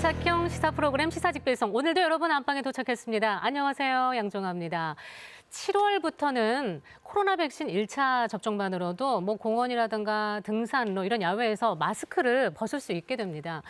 밀착형 시사 프로그램 시사직배송 오늘도 여러분 안방에 도착했습니다. 안녕하세요. 양종아입니다. 7월부터는 코로나 백신 1차 접종만으로도 뭐 공원이라든가 등산로 이런 야외에서 마스크를 벗을 수 있게 됩니다.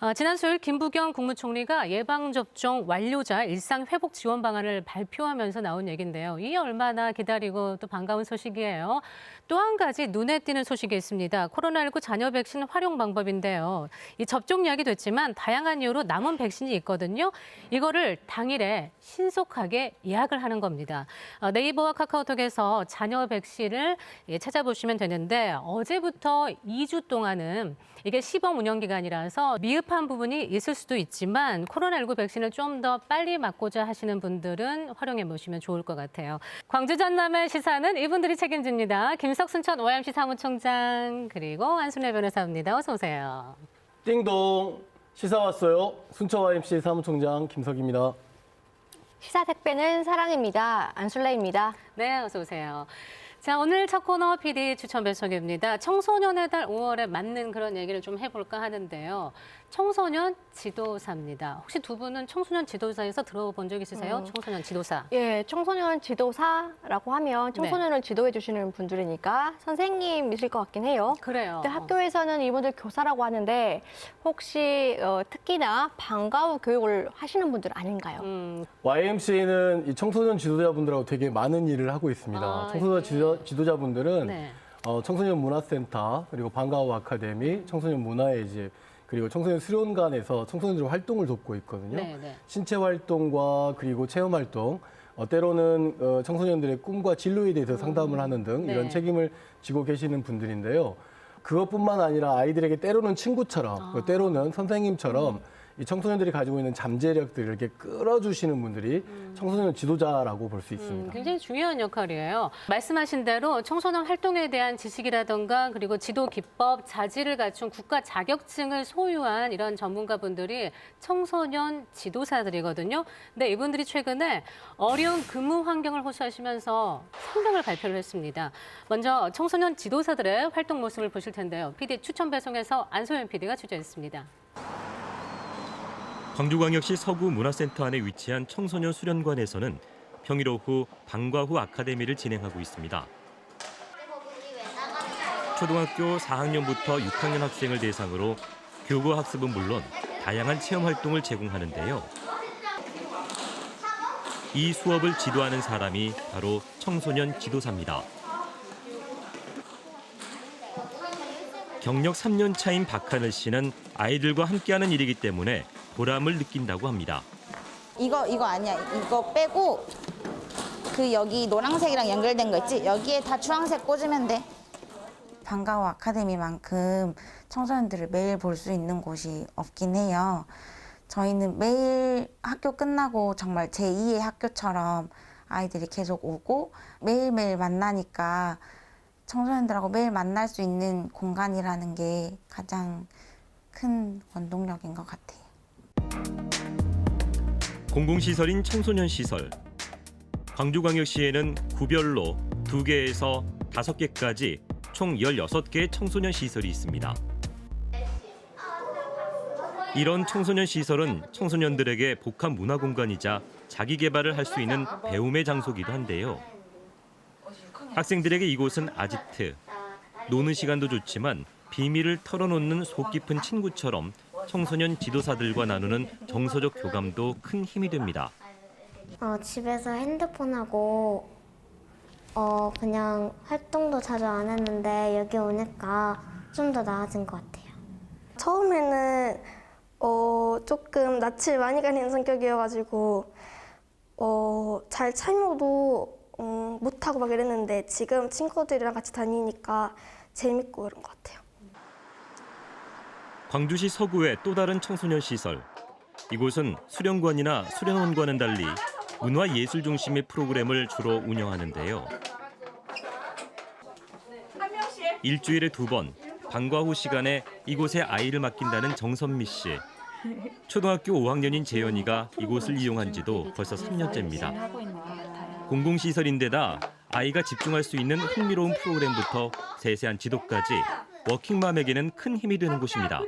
어, 지난 수요일 김부겸 국무총리가 예방접종 완료자 일상 회복 지원 방안을 발표하면서 나온 얘기인데요. 이게 얼마나 기다리고 또 반가운 소식이에요. 또 한 가지 눈에 띄는 소식이 있습니다. 코로나19 자녀 백신 활용 방법인데요. 이 접종 약이 됐지만 다양한 이유로 남은 백신이 있거든요. 이거를 당일에 신속하게 예약을 하는 겁니다. 어, 네이버와 카카오톡에서 자녀 백신을 예, 찾아보시면 되는데 어제부터 2주 동안은 이게 시범 운영 기간이라서 미흡한 부분이 있을 수도 있지만 코로나19 백신을 좀 더 빨리 맞고자 하시는 분들은 활용해 보시면 좋을 것 같아요. 광주 전남의 시사는 이분들이 책임집니다. 김석순 전 OMC 사무총장 그리고 안순애 변호사입니다. 어서 오세요. 띵동 시사 왔어요. 순천 MC 사무총장 김석입니다. 시사 택배는 사랑입니다. 안술레입니다. 네, 어서 오세요. 자, 오늘 첫 코너 PD 추천 배송입니다. 청소년의 달 5월에 맞는 그런 얘기를 좀 해볼까 하는데요. 청소년 지도사입니다. 혹시 두 분은 청소년 지도사에서 들어본 적 있으세요? 음. 청소년 지도사. 예, 청소년 지도사라고 하면 청소년을 지도해 주시는 분들이니까 선생님이실 것 같긴 해요. 그래요. 근데 학교에서는 이분들 교사라고 하는데 혹시 어, 특히나 방과 후 교육을 하시는 분들 아닌가요? 음, YMCA는 이 청소년 지도자분들하고 되게 많은 일을 하고 있습니다. 아, 청소년 예. 지도, 지도자분들은 네. 어, 청소년 문화센터 그리고 방과후 아카데미, 청소년 문화의 집 그리고 청소년 수련관에서 청소년들 활동을 돕고 있거든요. 네, 네. 신체 활동과 그리고 체험 활동, 어, 때로는 어, 청소년들의 꿈과 진로에 대해서 상담을 하는 등 네. 이런 책임을 지고 계시는 분들인데요. 그것뿐만 아니라 아이들에게 때로는 친구처럼, 아. 그 때로는 선생님처럼 이 청소년들이 가지고 있는 잠재력들을 이렇게 끌어주시는 분들이 청소년 지도자라고 볼수 음, 있습니다. 굉장히 중요한 역할이에요. 말씀하신 대로 청소년 활동에 대한 지식이라던가 그리고 지도 기법, 자질을 갖춘 국가 자격증을 소유한 이런 전문가분들이 청소년 지도사들이거든요. 근데 이분들이 최근에 어려운 근무 환경을 호소하시면서 성명을 발표를 했습니다. 먼저 청소년 지도사들의 활동 모습을 보실 텐데요. PD 추천 배송에서 안소연 PD가 취재했습니다. 광주광역시 서구 문화센터 안에 위치한 청소년 수련관에서는 평일 오후 방과 후 아카데미를 진행하고 있습니다. 초등학교 4학년부터 6학년 학생을 대상으로 교구 학습은 물론 다양한 체험 활동을 제공하는데요. 이 수업을 지도하는 사람이 바로 청소년 지도사입니다. 경력 3년 차인 박하늘 씨는 아이들과 함께하는 일이기 때문에 보람을 느낀다고 합니다. 이거 이거 아니야. 이거 빼고 그 여기 노란색이랑 연결된 거 있지? 여기에 다 주황색 꽂으면 돼. 방과후 아카데미만큼 청소년들을 매일 볼 수 있는 곳이 없긴 해요. 저희는 매일 학교 끝나고 정말 제2의 학교처럼 아이들이 계속 오고 매일매일 만나니까 청소년들하고 매일 만날 수 있는 공간이라는 게 가장 큰 원동력인 것 같아요. 공공시설인 청소년 시설. 광주광역시에는 구별로 2개에서 5개까지 총 16개의 청소년 시설이 있습니다. 이런 청소년 시설은 청소년들에게 복합 문화 공간이자 자기 개발을 할 수 있는 배움의 장소기도 한데요. 학생들에게 이곳은 아지트. 노는 시간도 좋지만 비밀을 털어놓는 속 깊은 친구처럼 청소년 지도사들과 나누는 정서적 교감도 큰 힘이 됩니다. 어, 집에서 핸드폰하고 어, 그냥 활동도 자주 안 했는데 여기 오니까 좀 더 나아진 것 같아요. 처음에는 어, 조금 낯을 많이 가리는 성격이어가지고 어, 잘 참여도 음, 못하고 막 이랬는데 지금 친구들이랑 같이 다니니까 재밌고 이런 것 같아요. 광주시 서구의 또 다른 청소년 시설. 이곳은 수련관이나 수련원과는 달리 문화예술 중심의 프로그램을 주로 운영하는데요. 일주일에 두 번 방과 후 시간에 이곳에 아이를 맡긴다는 정선미 씨. 초등학교 5학년인 재현이가 이곳을 이용한 지도 벌써 3년째입니다. 공공시설인데다 아이가 집중할 수 있는 흥미로운 프로그램부터 세세한 지도까지 워킹맘에게는 큰 힘이 되는 곳입니다.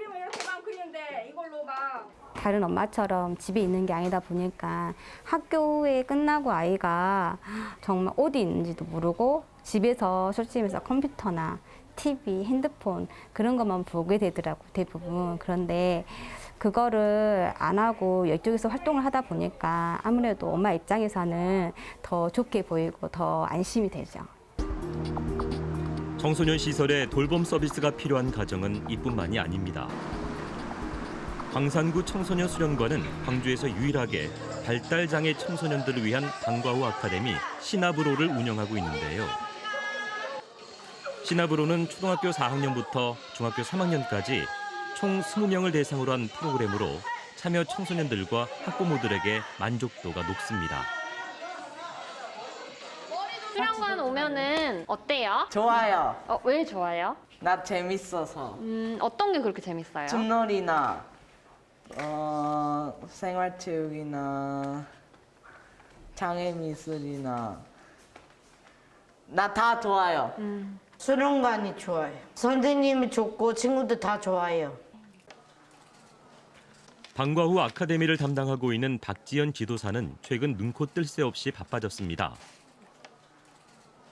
다른 엄마처럼 집에 있는 게 아니다 보니까 학교에 끝나고 아이가 정말 어디 있는지도 모르고 집에서 말해서 컴퓨터나 TV, 핸드폰 그런 것만 보게 되더라고 대부분 그런데 그거를 안 하고 이쪽에서 활동을 하다 보니까 아무래도 엄마 입장에서는 더 좋게 보이고 더 안심이 되죠. 청소년 시설에 돌봄 서비스가 필요한 가정은 이뿐만이 아닙니다. 광산구 청소년 수련관은 광주에서 유일하게 발달장애 청소년들을 위한 방과 후 아카데미 시나브로를 운영하고 있는데요. 시나브로는 초등학교 4학년부터 중학교 3학년까지 총 20명을 대상으로 한 프로그램으로 참여 청소년들과 학부모들에게 만족도가 높습니다. 수련관 오면은 어때요? 좋아요. 어, 왜 좋아요? 나 재밌어서. 음, 어떤 게 그렇게 재밌어요? 춤놀이나 어, 생활체육이나 장애미술이나 나 다 좋아요. 수련관이 좋아요. 선생님이 좋고 친구들 다 좋아요. 방과 후 아카데미를 담당하고 있는 박지연 지도사는 최근 눈코 뜰 새 없이 바빠졌습니다.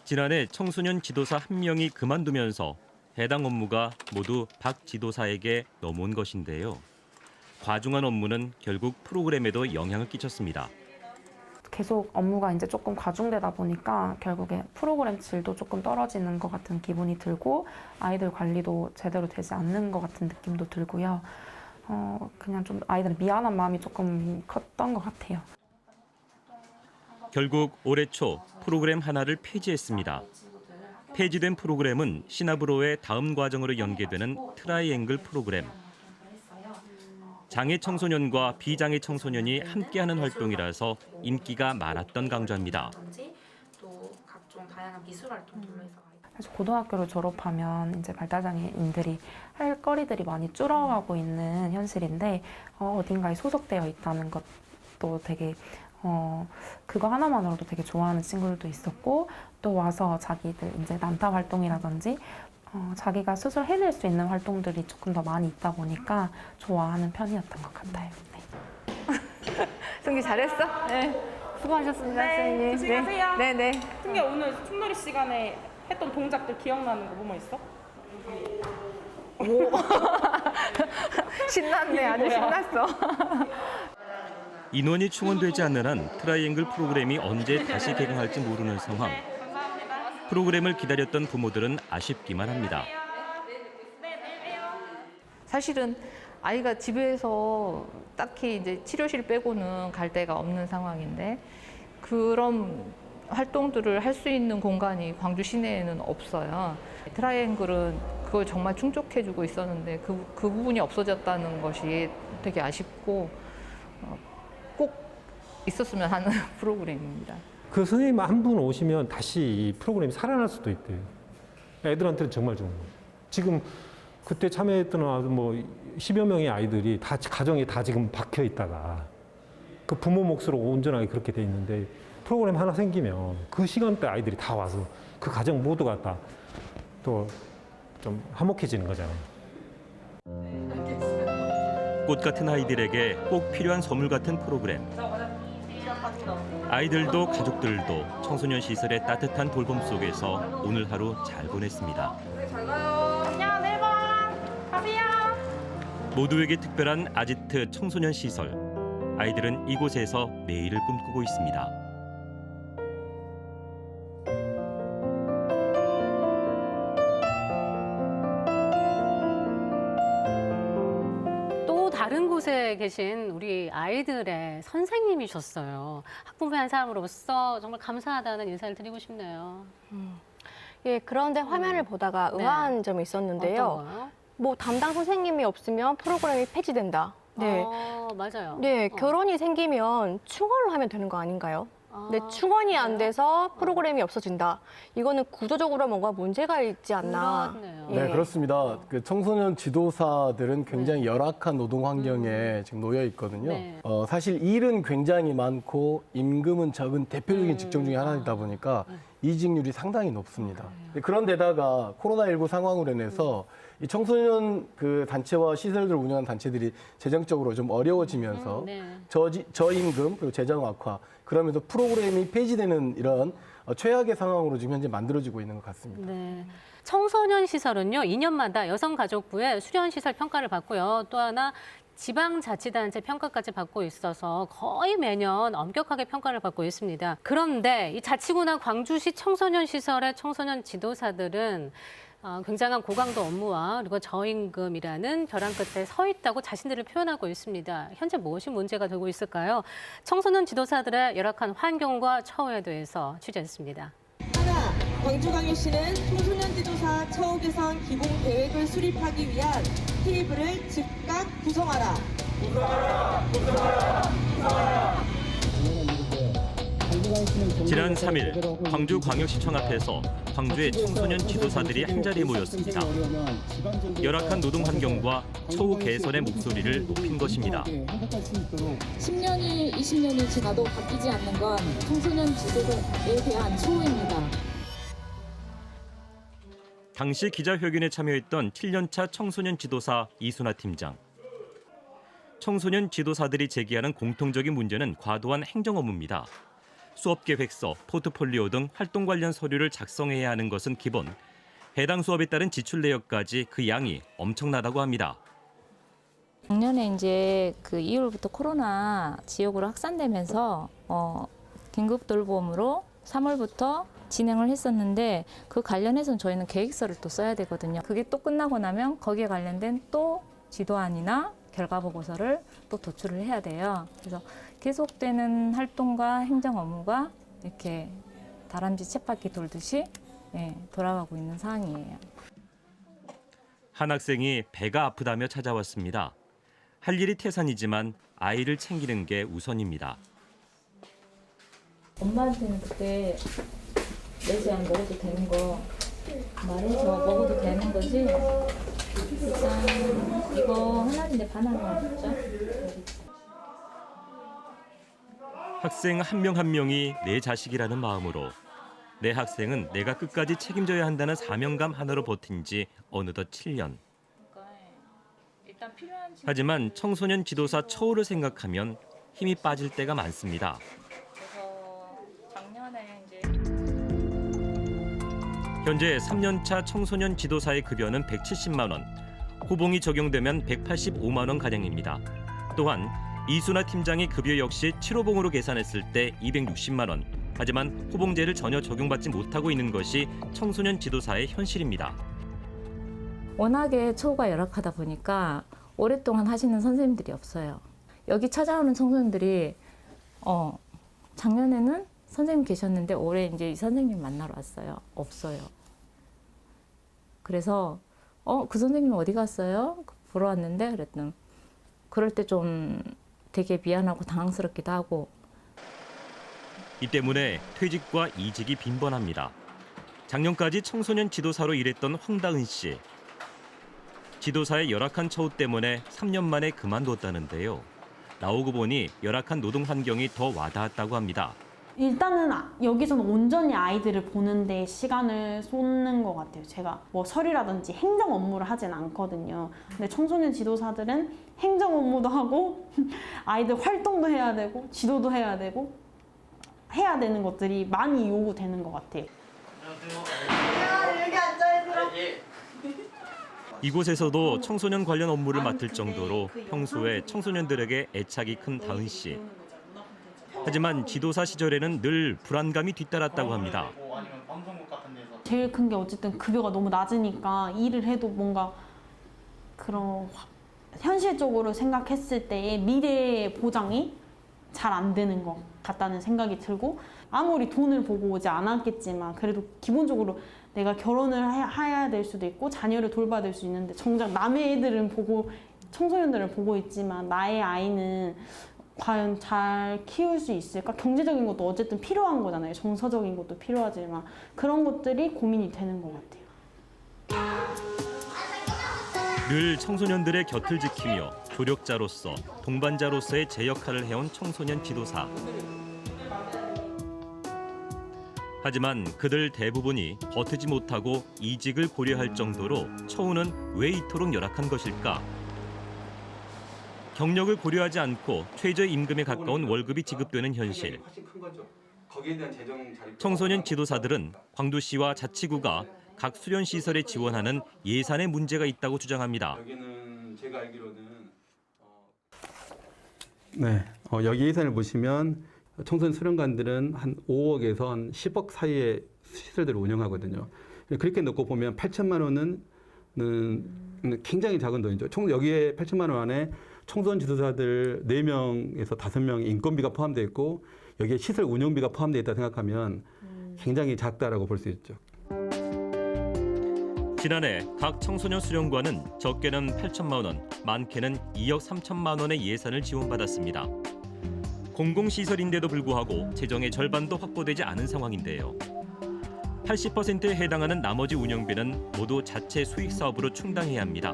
지난해 청소년 지도사 한 명이 그만두면서 해당 업무가 모두 박 지도사에게 넘어온 것인데요. 과중한 업무는 결국 프로그램에도 영향을 끼쳤습니다. 계속 업무가 이제 조금 과중되다 보니까 결국에 프로그램 질도 조금 떨어지는 것 같은 기분이 들고 아이들 관리도 제대로 되지 않는 것 같은 느낌도 들고요. 어, 그냥 좀 아이들은 미안한 마음이 조금 컸던 것 같아요. 결국 올해 초 프로그램 하나를 폐지했습니다. 폐지된 프로그램은 시나브로의 다음 과정으로 연계되는 트라이앵글 프로그램. 장애 청소년과 비장애 청소년이 함께하는 활동이라서 인기가 많았던 강좌입니다. 사실 고등학교를 졸업하면 이제 발달장애인들이 할 거리들이 많이 줄어가고 있는 현실인데 어, 어딘가에 소속되어 있다는 것도 되게 어, 그거 하나만으로도 되게 좋아하는 친구들도 있었고 또 와서 자기들 이제 난타 활동이라든지 어, 자기가 스스로 해낼 수 있는 활동들이 조금 더 많이 있다 보니까 좋아하는 편이었던 것 같아요. 네. 승기 잘했어? 네. 수고하셨습니다, 네, 선생님. 조심하세요. 네, 네. 승기 오늘 춤놀이 시간에 했던 동작들 기억나는 거 뭐뭐 있어? 신났네. 아주 신났어. 인원이 충원되지 않는 한 트라이앵글 프로그램이 언제 다시 개강할지 모르는 상황. 프로그램을 기다렸던 부모들은 아쉽기만 합니다. 사실은 아이가 집에서 딱히 이제 치료실 빼고는 갈 데가 없는 상황인데 그런 활동들을 할 수 있는 공간이 광주 시내에는 없어요. 트라이앵글은 그걸 정말 충족해주고 있었는데 그, 그 부분이 없어졌다는 것이 되게 아쉽고 어, 꼭 있었으면 하는 프로그램입니다. 그 선생님 한 분 오시면 다시 이 프로그램이 살아날 수도 있대요. 애들한테는 정말 좋은 거예요. 지금 그때 참여했던 아주 뭐 10여 명의 아이들이 다 가정에 다 지금 박혀 있다가 그 부모 몫으로 온전하게 그렇게 돼 있는데 프로그램 하나 생기면 그 시간대 아이들이 다 와서 그 가정 모두가 다 또 좀 화목해지는 거잖아요. 꽃 같은 아이들에게 꼭 필요한 선물 같은 프로그램. 아이들도 가족들도 청소년 시설의 따뜻한 돌봄 속에서 오늘 하루 잘 보냈습니다. 안녕, 내일 봐. 가세요. 모두에게 특별한 아지트 청소년 시설. 아이들은 이곳에서 내일을 꿈꾸고 있습니다. 곳에 계신 우리 아이들의 선생님이셨어요. 학부모의 한 사람으로서 정말 감사하다는 인사를 드리고 싶네요. 예, 그런데 화면을 보다가 네. 의아한 점이 있었는데요. 뭐 담당 선생님이 없으면 프로그램이 폐지된다. 네. 어, 맞아요. 네, 어. 결혼이 생기면 충원을 하면 되는 거 아닌가요? 네, 충원이 안 돼서 프로그램이 없어진다. 이거는 구조적으로 뭔가 문제가 있지 않나. 그렇네 요. 네, 예. 그렇습니다. 그 청소년 지도사들은 굉장히 열악한 노동 환경에 지금 놓여 있거든요. 네. 어, 사실 일은 굉장히 많고 임금은 적은 대표적인 음. 직종 중에 하나이다 보니까 네. 이직률이 상당히 높습니다. 그런데다가 코로나19 상황으로 인해서 이 청소년 그 단체와 시설들을 운영하는 단체들이 재정적으로 좀 어려워지면서 음, 네. 저지, 저임금 그리고 재정 악화 그러면서 프로그램이 폐지되는 이런 어, 최악의 상황으로 지금 현재 만들어지고 있는 것 같습니다. 네. 청소년 시설은요, 2년마다 여성가족부의 수련시설 평가를 받고요. 또 하나 지방자치단체 평가까지 받고 있어서 거의 매년 엄격하게 평가를 받고 있습니다. 그런데 이 자치구나 광주시 청소년 시설의 청소년 지도사들은 어, 굉장한 고강도 업무와 그리고 저임금이라는 벼랑 끝에 서 있다고 자신들을 표현하고 있습니다. 현재 무엇이 문제가 되고 있을까요? 청소년 지도사들의 열악한 환경과 처우에 대해서 취재했습니다. 하나, 광주광역시는 청소년 지도사 처우 개선 기본 계획을 수립하기 위한 테이블을 즉각 구성하라. 지난 3일 광주광역시청 앞에서 광주의 청소년 지도사들이 한자리에 모였습니다. 열악한 노동 환경과 처우 개선의 목소리를 높인 것입니다. 10년이 20년이 지나도 바뀌지 않는 건 청소년 지도에 대한 소호입니다. 당시 기자회견에 참여했던 7년차 청소년 지도사 이순아 팀장. 청소년 지도사들이 제기하는 공통적인 문제는 과도한 행정 업무입니다. 수업 계획서, 포트폴리오 등 활동 관련 서류를 작성해야 하는 것은 기본. 해당 수업에 따른 지출 내역까지 그 양이 엄청나다고 합니다. 작년에 이제 그 2월부터 코로나 지역으로 확산되면서 어, 긴급 돌봄으로 3월부터 진행을 했었는데 그 관련해서는 저희는 계획서를 또 써야 되거든요. 그게 또 끝나고 나면 거기에 관련된 또 지도안이나 결과 보고서를 또 도출을 해야 돼요. 그래서 계속되는 활동과 행정 업무가 이렇게 다람쥐 쳇바퀴 돌듯이 예, 돌아가고 있는 상황이에요. 한 학생이 배가 아프다며 찾아왔습니다. 할 일이 태산이지만 아이를 챙기는 게 우선입니다. 엄마한테는 그때 4시간 먹어도 되는 거 말해서 먹어도 되는 거지? 일단 이거 하나인데 반 하나 먹자. 학생 한 명 한 명이 내 자식이라는 마음으로 내 학생은 내가 끝까지 책임져야 한다는 사명감 하나로 버틴 지 어느덧 7년. 하지만 청소년 지도사 처우를 생각하면 힘이 빠질 때가 많습니다. 현재 3년차 청소년 지도사의 급여는 170만 원, 호봉이 적용되면 185만 원 가량입니다. 또한 이순아 팀장의 급여 역시 7호봉으로 계산했을 때 260만 원. 하지만 호봉제를 전혀 적용받지 못하고 있는 것이 청소년 지도사의 현실입니다. 워낙에 처우가 열악하다 보니까 오랫동안 하시는 선생님들이 없어요. 여기 찾아오는 청소년들이 어 작년에는 선생님 계셨는데 올해 이제 이 선생님 만나러 왔어요. 없어요. 그래서 어 그 선생님 어디 갔어요? 보러 왔는데 그랬더니 그럴 때 좀 되게 미안하고 당황스럽기도 하고 이 때문에 퇴직과 이직이 빈번합니다. 작년까지 청소년 지도사로 일했던 황다은 씨. 지도사의 열악한 처우 때문에 3년 만에 그만뒀다는데요. 나오고 보니 열악한 노동 환경이 더 와닿았다고 합니다. 일단은 아- 여기서는 온전히 아이들을 보는 데 시간을 쏟는 것 같아요. 제가 뭐 서류라든지 행정 업무를 하진 않거든요. 근데 청소년 지도사들은 행정 업무도 하고 아이들 활동도 해야 되고 지도도 해야 되고 해야 되는 것들이 많이 요구되는 것 같아요. 여기 앉아 얘들아. 이곳에서도 청소년 관련 업무를 맡을 정도로 평소에 청소년들에게 애착이 큰 다은 씨. 하지만 지도사 시절에는 늘 불안감이 뒤따랐다고 합니다. 제일 큰 게 어쨌든 급여가 너무 낮으니까 일을 해도 뭔가 그런 화- 현실적으로 생각했을 때의 미래 보장이 잘 안 되는 것 같다는 생각이 들고 아무리 돈을 보고 오지 않았겠지만 그래도 기본적으로 내가 결혼을 해- 해야 될 수도 있고 자녀를 돌봐야 될 수 있는데 정작 남의 애들은 보고 청소년들을 보고 있지만 나의 아이는 과연 잘 키울 수 있을까? 경제적인 것도 어쨌든 필요한 거잖아요. 정서적인 것도 필요하지만 그런 것들이 고민이 되는 것 같아요. 늘 청소년들의 곁을 지키며 조력자로서 동반자로서의 제 역할을 해온 청소년 지도사. 하지만 그들 대부분이 버티지 못하고 이직을 고려할 정도로 처우는 왜 이토록 열악한 것일까? 경력을 고려하지 않고 최저 임금에 가까운 월급이 지급되는 현실. 청소년 지도사들은 광주시와 자치구가 각 수련 시설에 지원하는 예산에 문제가 있다고 주장합니다. 네, 어, 여기 예산을 보시면 청소년 수련관들은 한 5억에서 한 10억 사이의 시설들을 운영하거든요. 그렇게 놓고 보면 8천만 원은 는 굉장히 작은 돈이죠. 총 여기에 8천만 원 안에 청소년 지도사들 4명에서 5명의 인건비가 포함되어 있고 여기에 시설 운영비가 포함되어 있다 생각하면 굉장히 작다라고 볼 수 있죠. 지난해 각 청소년 수련관은 적게는 8천만 원, 많게는 2억 3천만 원의 예산을 지원받았습니다. 공공시설인데도 불구하고 재정의 절반도 확보되지 않은 상황인데요. 80%에 해당하는 나머지 운영비는 모두 자체 수익 사업으로 충당해야 합니다.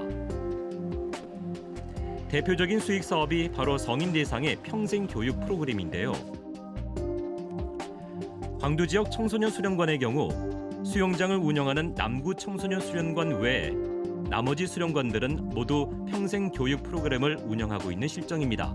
대표적인 수익 사업이 바로 성인 대상의 평생 교육 프로그램인데요. 광주 지역 청소년 수련관의 경우 수영장을 운영하는 남구 청소년 수련관 외에 나머지 수련관들은 모두 평생 교육 프로그램을 운영하고 있는 실정입니다.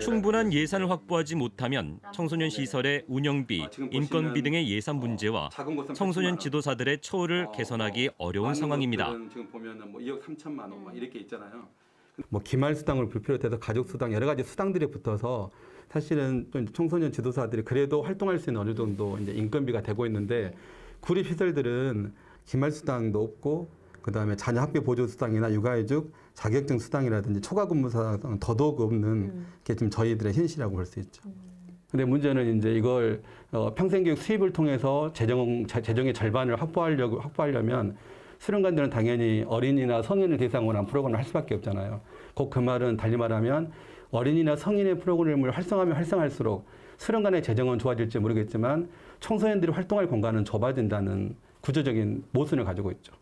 충분한 예산을 확보하지 못하면 청소년 시설의 운영비, 인건비 등의 예산 문제와 청소년 지도사들의 처우를 개선하기 어려운 많은 상황입니다. 지금 보면은 뭐 2억 3천만 원막 이렇게 있잖아요. 뭐 기말 수당을 비롯해서 가족 수당 여러 가지 수당들이 붙어서 사실은 청소년 지도사들이 그래도 활동할 수 있는 어느 정도 이제 인건비가 되고 있는데 구립 시설들은 기말 수당도 없고 그다음에 자녀 학비 보조 수당이나 육아휴직 자격증 수당이라든지 초과 근무 수당 더더욱 없는 게 지금 저희들의 현실이라고 볼 수 있죠. 근데 문제는 이제 이걸 어, 평생교육 수입을 통해서 재정 자- 재정의 절반을 확보하려고 확보하려면 수련관들은 당연히 어린이나 성인을 대상으로 한 프로그램을 할 수밖에 없잖아요. 곧 그 말은 달리 말하면 어린이나 성인의 프로그램을 활성화하면 활성화할수록 수련관의 재정은 좋아질지 모르겠지만 청소년들이 활동할 공간은 좁아진다는 구조적인 모순을 가지고 있죠.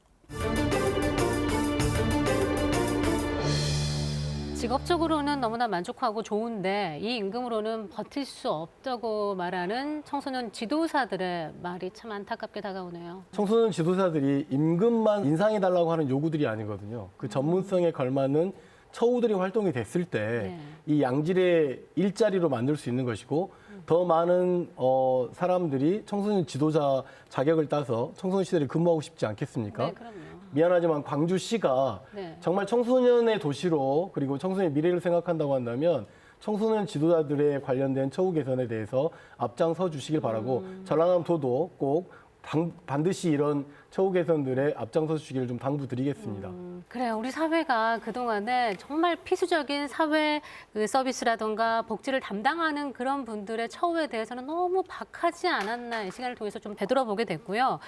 직업적으로는 너무나 만족하고 좋은데 이 임금으로는 버틸 수 없다고 말하는 청소년 지도사들의 말이 참 안타깝게 다가오네요. 청소년 지도사들이 임금만 인상해달라고 하는 요구들이 아니거든요. 그 전문성에 걸맞는 처우들이 활동이 됐을 때 이 양질의 일자리로 만들 수 있는 것이고 더 많은 어, 사람들이 청소년 지도자 자격을 따서 청소년 시설에 근무하고 싶지 않겠습니까? 네, 그럼요. 미안하지만 광주시가 네. 정말 청소년의 도시로 그리고 청소년의 미래를 생각한다고 한다면 청소년 지도자들의 관련된 처우 개선에 대해서 앞장서 주시길 바라고 전라남도도 꼭 방- 반드시 이런 처우 개선들에 앞장서 주시기를 좀 당부드리겠습니다. 그래요. 우리 사회가 그동안에 정말 필수적인 사회 그 서비스라든가 복지를 담당하는 그런 분들의 처우에 대해서는 너무 박하지 않았나 이 시간을 통해서 좀 되돌아보게 됐고요.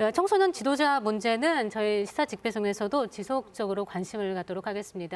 어, 청소년 지도자 문제는 저희 시사 직배송에서도 지속적으로 관심을 갖도록 하겠습니다.